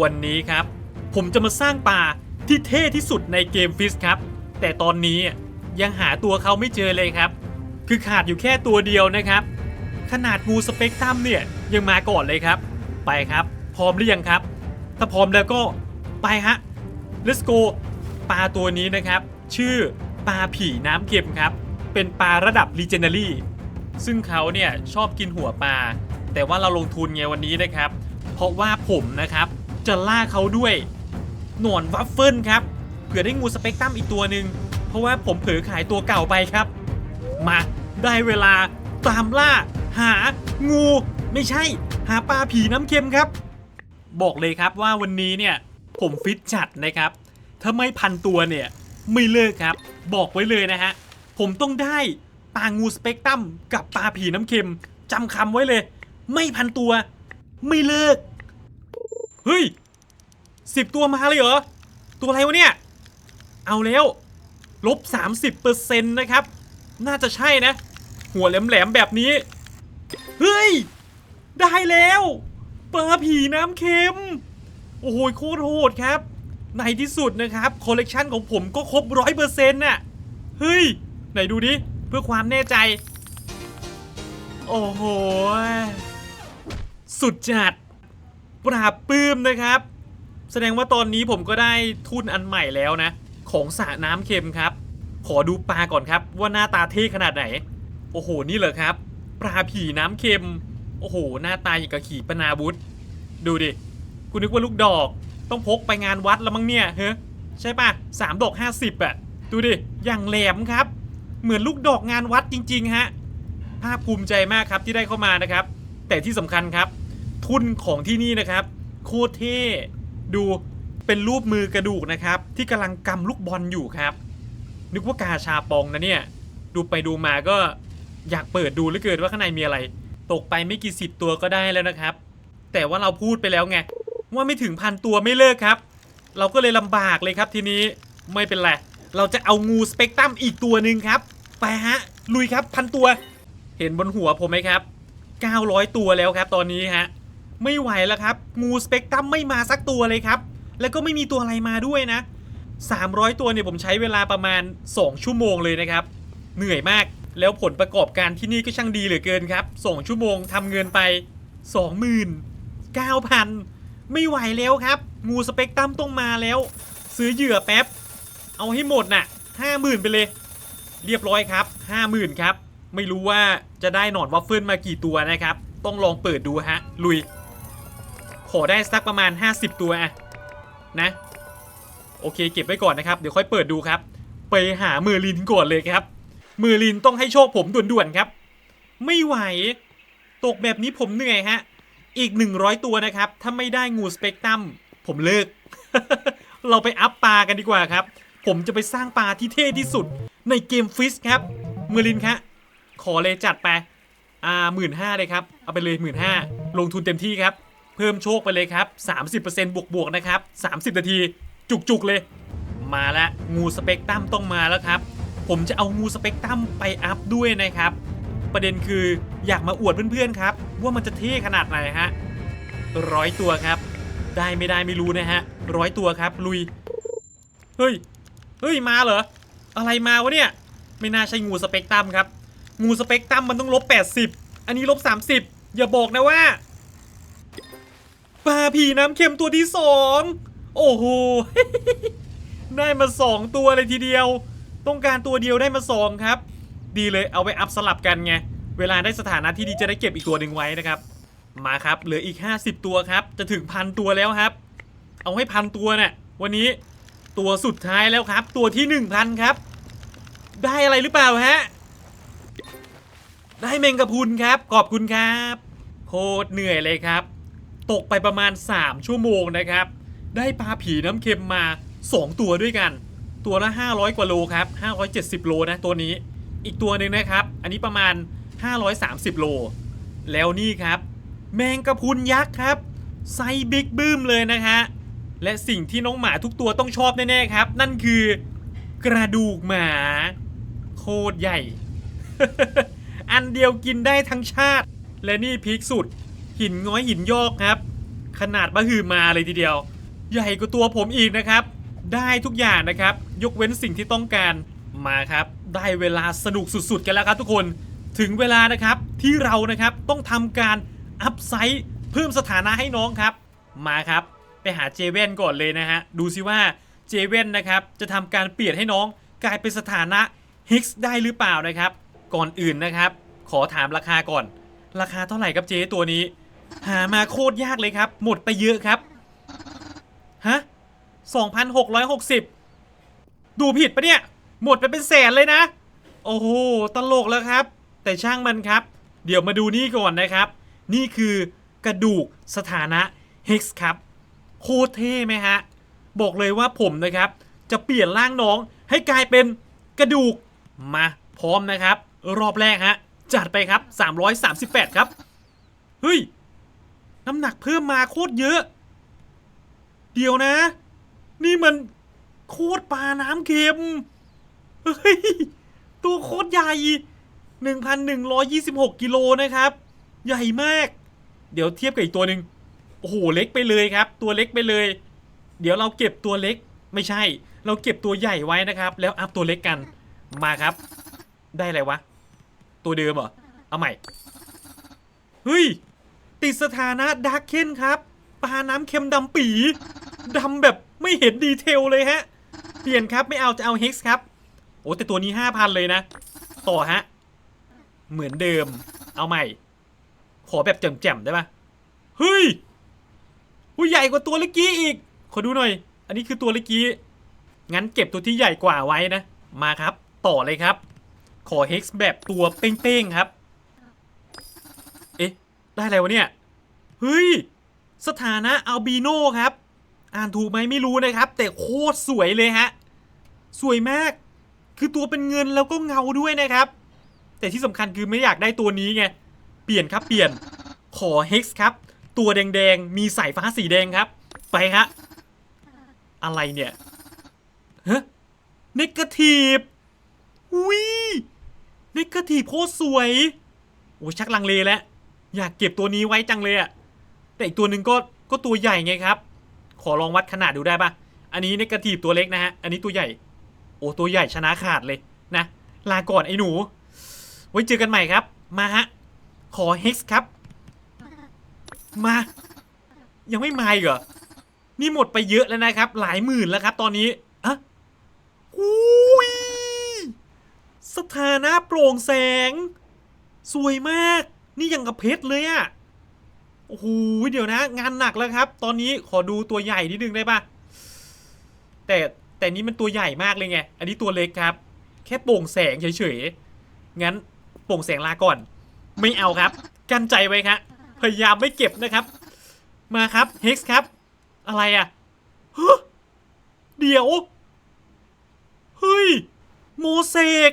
วันนี้ครับ ผมจะมาสร้างป่าที่เท่ที่สุดในเกมฟิสครับ แต่ตอนนี้ยังหาตัวเขาไม่เจอเลยครับ คือขาดอยู่แค่ตัวเดียวนะครับ ขนาดงูสเปกตรัมเนี่ยยังมาก่อนเลยครับ ไปครับ พร้อมหรือยังครับ ถ้าพร้อมแล้วก็ไปฮะ let's go ปลาตัวนี้นะครับ ชื่อปลาผีน้ำเค็มครับ เป็นปลาระดับ legendary ซึ่งเขาเนี่ยชอบกินหัวปลาแต่ว่าเราลงทุนไงวันนี้นะครับ เพราะว่าผมนะครับ จะล่าเขาด้วยหนอนวัฟเฟิลครับเผื่อได้งูสเปกตรัมอีกตัวหนึ่งเพราะว่าผมเผลอขายตัวเก่าไปครับ มาได้เวลาตามล่า หางูไม่ใช่ หาปลาผีน้ำเค็มครับ บอกเลยครับว่าวันนี้เนี่ยผมฟิตจัดนะครับถ้าไม่พันตัวเนี่ยไม่เลิกครับ บอกไว้เลยนะฮะผมต้องได้ปลางูสเปกตรัมกับปลาผีน้ำเค็มจำคำไว้เลย ไม่พันตัว ไม่เลิก เฮ้ย สิบตัวมาเลยเหรอ ตัวอะไรวะเนี่ย เอาแล้วลบ30%นะครับ น่าจะใช่นะ หัวแหลมๆแบบนี้ เฮ้ย ได้แล้วปลาผีน้ำเค็ม โอ้โหโคตรโหดครับ ในที่สุดนะครับคอลเลกชันของผมก็ครบร้อยเปอร์เซ็นต์น่ะ เฮ้ย ไหนดูดิ เพื่อความแน่ใจ โอ้โห สุดจัด ปราบปื้มนะครับ แสดงว่าตอนนี้ผมก็ได้ทุนอันใหม่แล้วนะ ของสระน้ำเค็มครับ ขอดูปลาก่อนครับ ว่าหน้าตาเท่ขนาดไหน โอ้โหนี่เหรอครับ ปลาผีน้ำเค็ม โอ้โห หน้าตาอย่างกับขี่ปนาวุธดูดิกูนึกว่าลูกดอก ต้องพกไปงานวัดแล้วมั้งเนี่ยเฮ้ใช่ปะสามดอกห้าสิบอะดูดิอย่างแหลมครับ เหมือนลูกดอกงานวัดจริง ๆ ฮะ ภาคภูมิใจมากครับที่ได้เข้ามานะครับ แต่ที่สำคัญครับ ทุนของที่นี่นะครับ โคตรเท่ ดูเป็นรูปมือกระดูกนะครับ ที่กำลังกำลูกบอลอยู่ครับ นึกว่ากาชาปองนะเนี่ย ดูไปดูมาก็อยากเปิดดูเหลือเกินว่าข้างในมีอะไร ตกไปไม่กี่สิบตัวก็ได้แล้วนะครับ แต่ว่าเราพูดไปแล้วไงว่าไม่ถึงพันตัวไม่เลิกครับ เราก็เลยลำบากเลยครับทีนี้ไม่เป็นไรเราจะเอางูสเปกตรัมอีกตัวหนึ่งครับ ไปฮะ ลุยครับพันตัว เห็นบนหัวผมไหมครับ 900 ตัวแล้วครับตอนนี้ฮะ ไม่ไหวแล้วครับ งูสเปกตรัมไม่มาสักตัวเลยครับ แล้วก็ไม่มีตัวอะไรมาด้วยนะ 300 ตัวเนี่ยผมใช้เวลาประมาณ 2 ชั่วโมงเลยนะครับ เหนื่อยมากแล้วผลประกอบการที่นี่ก็ช่างดีเหลือเกินครับ2ชั่วโมงทำเงินไป 29,000 ไม่ไหวแล้วครับ งูสเปกตรัมต้องมาแล้ว ซื้อเหยื่อแป๊บ เอาให้หมดน่ะ50,000 ไปเลย เรียบร้อยครับ 50,000 ครับ ไม่รู้ว่าจะได้หนอนวัฟเฟิลมากี่ตัวนะครับ ต้องลองเปิดดูฮะ ลุย ขอได้สักประมาณ 50 ตัวอะนะ โอเคเก็บไว้ก่อนนะครับ เดี๋ยวค่อยเปิดดูครับ ไปหาเมอร์ลินก่อนเลยครับ เมอร์ลินต้องให้โชคผมด่วนๆครับ ไม่ไหว ตกแบบนี้ผมเหนื่อยฮะ อีก 100 ตัวนะครับ ถ้าไม่ได้งูสเปกตรัมผมเลิก เราไปอัพปลากันดีกว่าครับ ผมจะไปสร้างปลาที่เท่ที่สุด ในเกมฟิสครับ เมอร์ลินครับขอเลยจัดไปอ่าหมื่นห้าเลยครับ เอาไปเลยหมื่นห้าลงทุนเต็มที่ครับ เพิ่มโชคไปเลยครับ 30%บวกบวกๆนะครับ 30 นาที จุกๆเลย มาแล้วงูสเปกตรัมต้องมาแล้วครับ ผมจะเอางูสเปกตรัมไปอัพด้วยนะครับ ประเด็นคืออยากมาอวดเพื่อนๆครับ ว่ามันจะเท่ขนาดไหนฮะร้อยตัวครับ ได้ไม่ได้ไม่รู้นะฮะร้อยตัวครับลุย เฮ้ย เฮ้ยมาเหรอ อะไรมาวะเนี่ย ไม่น่าใช่งูสเปกตรัมครับ งูสเปกตรัมมันต้องลบ 80 อันนี้ลบ 30 อย่าบอกนะว่า ปลาผีน้ำเค็มตัวที่สองโอ้โห ได้มาสองตัวเลยทีเดียว ต้องการตัวเดียวได้มาสองครับ ดีเลยเอาไปอัพสลับกันไง เวลาได้สถานะที่ดีจะได้เก็บอีกตัวหนึ่งไว้นะครับ มาครับ เหลืออีก 50 ตัวครับ จะถึงพันตัวแล้วครับ เอาให้พันตัวเนี่ยวันนี้ตัวสุดท้ายแล้วครับ ตัวที่ 1,000 ครับ ได้อะไรหรือเปล่าฮะ ได้เมงกะพุนครับ ขอบคุณครับ โคตรเหนื่อยเลยครับ ตกไปประมาณ 3 ชั่วโมงนะครับ ได้ปลาผีน้ำเค็มมา 2 ตัวด้วยกัน ตัวละ 500 กว่าโลครับ570 โลนะตัวนี้ อีกตัวหนึ่งนะครับ อันนี้ประมาณ 530 โล แล้วนี่ครับ แมงกะพุนยักษ์ครับไซบิ๊กบึ้มเลยนะฮะ และสิ่งที่น้องหมาทุกตัวต้องชอบแน่ๆครับ นั่นคือกระดูกหมา โคตรใหญ่ อันเดียวกินได้ทั้งชาติ และนี่พีคสุด หินง้อยหินยอกครับ ขนาดมหือมาเลยทีเดียว ใหญ่กว่าตัวผมอีกนะครับ ได้ทุกอย่างนะครับ ยกเว้นสิ่งที่ต้องการมาครับ ได้เวลาสนุกสุดๆ กันแล้วครับทุกคนถึงเวลานะครับที่เรานะครับต้องทำการอัพไซต์เพิ่มสถานะให้น้องครับ มาครับไปหาเจเว่นก่อนเลยนะฮะดูซิว่าเจเว่นนะครับจะทำการเปลี่ยนให้น้องกลายเป็นสถานะฮิกส์ได้หรือเปล่านะครับ ก่อนอื่นนะครับ ขอถามราคาก่อน ราคาเท่าไหร่ครับเจตัวนี้ หามาโคตรยากเลยครับ หมดไปเยอะครับ ฮะ2,660ดูผิดปะเนี่ย หมดไปเป็นแสนเลยนะ โอ้โห ตลกแล้วครับ แต่ช่างมันครับ เดี๋ยวมาดูนี่ก่อนนะครับ นี่คือกระดูกสถานะ Hex ครับ โคตรเท่ไหมฮะ บอกเลยว่าผมนะครับ จะเปลี่ยนร่างน้องให้กลายเป็นกระดูก มาพร้อมนะครับ รอบแรกฮะ จัดไปครับ 338 ครับ เฮ้ย น้ำหนักเพิ่มมาโคตรเยอะ เดี๋ยวนะ นี่มันโคตรปลาน้ำเค็ม เฮ้ย ตัวโคตรใหญ่ 1,126 กิโลนะครับ ใหญ่มาก เดี๋ยวเทียบกับอีกตัวหนึ่งโอ้โห เล็กไปเลยครับ ตัวเล็กไปเลย เดี๋ยวเราเก็บตัวเล็ก ไม่ใช่ เราเก็บตัวใหญ่ไว้นะครับ แล้วอัพตัวเล็กกัน มาครับ ได้อะไรวะ ตัวเดิมเหรอ เอาใหม่ เฮ้ย ติดสถานะดาร์กเคนครับปลาน้ำเค็มดำปีดำแบบไม่เห็นดีเทลเลยฮะ เปลี่ยนครับไม่เอาจะเอาเฮกซ์ครับ โอ้แต่ตัวนี้ 5,000 เลยนะ ต่อฮะ เหมือนเดิม เอาใหม่ ขอแบบแจ่มๆได้ปะเฮ้ยผู้ใหญ่กว่าตัวเล็กกี้อีก ขอดูหน่อย อันนี้คือตัวเล็กกี้ งั้นเก็บตัวที่ใหญ่กว่าไว้นะ มาครับ ต่อเลยครับ ขอเฮกซ์แบบตัวเป้งๆครับ ได้อะไรวะเนี่ย เฮ้ย สถานะอัลบีโนครับ อ่านถูกไหมไม่รู้นะครับ แต่โคตรสวยเลยฮะ สวยมาก คือตัวเป็นเงินแล้วก็เงาด้วยนะครับ แต่ที่สำคัญคือไม่อยากได้ตัวนี้ไง เปลี่ยนครับเปลี่ยน ขอเฮกซ์ครับ ตัวแดงๆ มีสายฟ้าสีแดงครับ ไปฮะ อะไรเนี่ยฮะเนกาทีฟวิเนกาทีฟโคตรสวย โอ้ชักลังเลแล้ว อยากเก็บตัวนี้ไว้จังเลยอะแต่อีกตัวหนึ่งก็ก็ตัวใหญ่ไงครับ ขอลองวัดขนาดดูได้ปะอันนี้เนกาทีฟตัวเล็กนะฮะ อันนี้ตัวใหญ่ โอ้ตัวใหญ่ชนะขาดเลยนะ ลาก่อนไอ้หนู ไว้เจอกันใหม่ครับ มาฮะ ขอเฮกซ์ครับ มา ยังไม่มาอีกเหรอ นี่หมดไปเยอะแล้วนะครับ หลายหมื่นแล้วครับ ตอนนี้อะอุ้ยสถานะโปร่งแสง สวยมาก นี่ยังกับเพชรเลยอะโอ้โหเดี๋ยวนะ งานหนักแล้วครับ ตอนนี้ขอดูตัวใหญ่นิดนึงได้ปะแต่แต่นี้มันตัวใหญ่มากเลยไง อันนี้ตัวเล็กครับ แค่โปร่งแสงเฉยๆ งั้นโปร่งแสงลาก่อน ไม่เอาครับ กันใจไว้ครับพยายามไม่เก็บนะครับ มาครับเฮกซ์ครับ อะไรอะฮะเดี๋ยว เฮ้ย โมเสก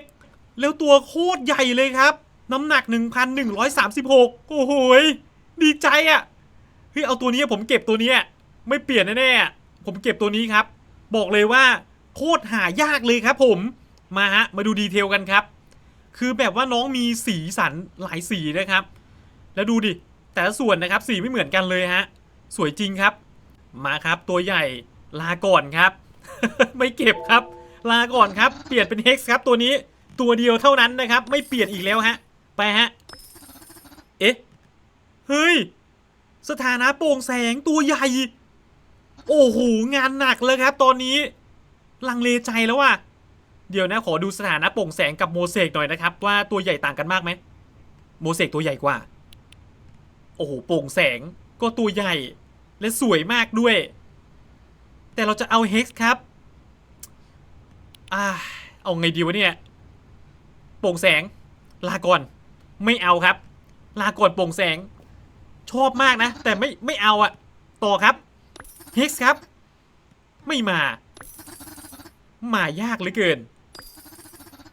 แล้วตัวโคตรใหญ่เลยครับ น้ำหนัก 1,136 โอ้โหยดีใจอะ่ะเฮ้ยเอาตัวนี้ผมเก็บตัวนี้ไม่เปลี่ยนแน่ๆผมเก็บตัวนี้ครับ บอกเลยว่าโคตรหายากเลยครับ ผมมาฮะมาดูดีเทลกันครับ คือแบบว่าน้องมีสีสันหลายสีนะครับ แล้วดูดิแต่ละส่วนนะครับสีไม่เหมือนกันเลยฮะ สวยจริงครับ มาครับตัวใหญ่ลาก่อนครับ ไม่เก็บครับ ลาก่อนครับ เปลี่ยนเป็นเฮกซ์ครับ ตัวนี้ตัวเดียวเท่านั้นนะครับ ไม่เปลี่ยนอีกแล้วฮะ ไปฮะ เอ๊ะ เฮ้ย สถานะโปร่งแสงตัวใหญ่ โอ้โห งานหนักเลยครับตอนนี้ ลังเลใจแล้วว่ะ เดี๋ยวนะขอดูสถานะโปร่งแสงกับโมเสกหน่อยนะครับ ว่าตัวใหญ่ต่างกันมากไหม โมเสกตัวใหญ่กว่า โอ้โห โปร่งแสงก็ตัวใหญ่และสวยมากด้วย แต่เราจะเอาเฮกซ์ครับ อ่า เอาไงดีวะเนี่ย โปร่งแสง ลาก่อน ไม่เอาครับ ลาก่อนโปร่งแสง ชอบมากนะ แต่ไม่ไม่เอาอะต่อครับเฮกซ์ครับ ไม่มา มายากเหลือเกิน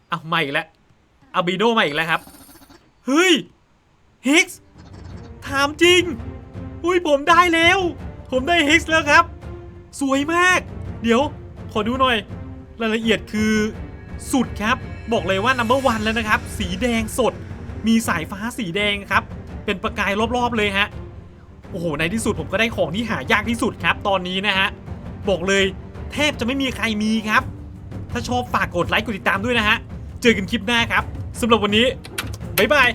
เอามาอีกแล้วอาบิโดมาอีกแล้วครับ เฮ้ยเฮกซ์ถามจริง อุ้ยผมได้แล้ว ผมได้เฮกซ์แล้วครับ สวยมาก เดี๋ยว ขอดูหน่อย รายละเอียดคือสุดครับ บอกเลยว่านัมเบอร์วันแล้วนะครับ สีแดงสด มีสายฟ้าสีแดงครับ เป็นประกายรอบๆเลยฮะ โอ้โห ในที่สุดผมก็ได้ของที่หายากที่สุดครับ ตอนนี้นะฮะ บอกเลยแทบจะไม่มีใครมีครับ ถ้าชอบฝากกดไลค์กดติดตามด้วยนะฮะ เจอกันคลิปหน้าครับสำหรับวันนี้ บ๊ายบาย